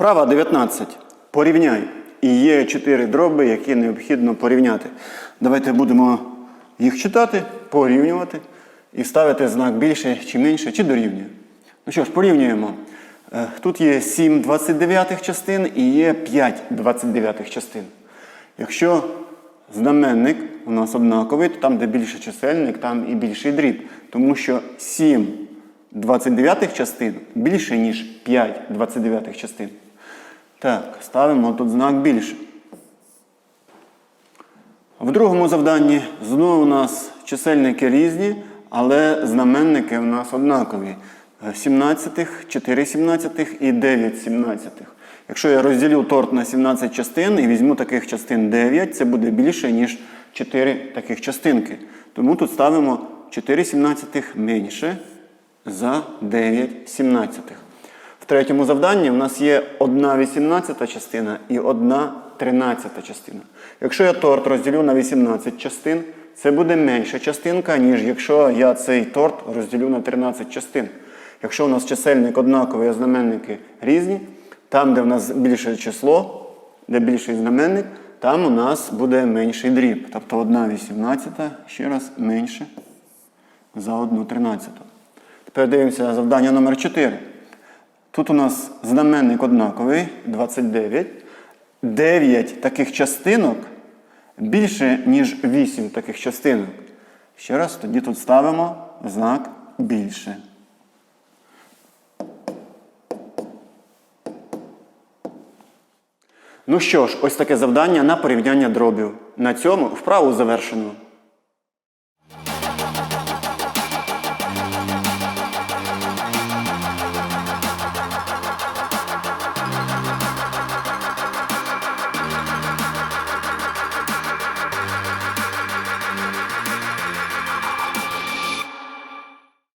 Вправа 19. Порівняй. І є чотири дроби, які необхідно порівняти. Давайте будемо їх читати, порівнювати і ставити знак більше чи менше, чи дорівнює. Ну що ж, порівнюємо. Е, Тут є 7 29 частин і є 5 29 частин. Якщо знаменник у нас однаковий, то там, де більше чисельник, там і більший дріб. Тому що 7 29 частин більше, ніж 5 29 частин. Так, ставимо тут знак більше. В другому завданні знову у нас чисельники різні, але знаменники у нас однакові. 17, 4 17 і 9 17. Якщо я розділю торт на 17 частин і візьму таких частин 9, це буде більше, ніж 4 таких частинки. Тому тут ставимо 4 17 менше за 9 17. В третьому завданні у нас є 1 18 частина і 1 13 частина. Якщо я торт розділю на 18 частин, це буде менша частинка, ніж якщо я цей торт розділю на 13 частин. Якщо у нас чисельник однаковий, а знаменники різні, там, де в нас більше число, де більший знаменник, там у нас буде менший дріб. Тобто 1 18 ще раз менше за 1 13. Тепер дивимося завдання номер 4. Тут у нас знаменник однаковий 29. 9 таких частинок більше, ніж 8 таких частинок. Ще раз тоді тут ставимо знак більше. Ну що ж, ось таке завдання на порівняння дробів. На цьому вправу завершено.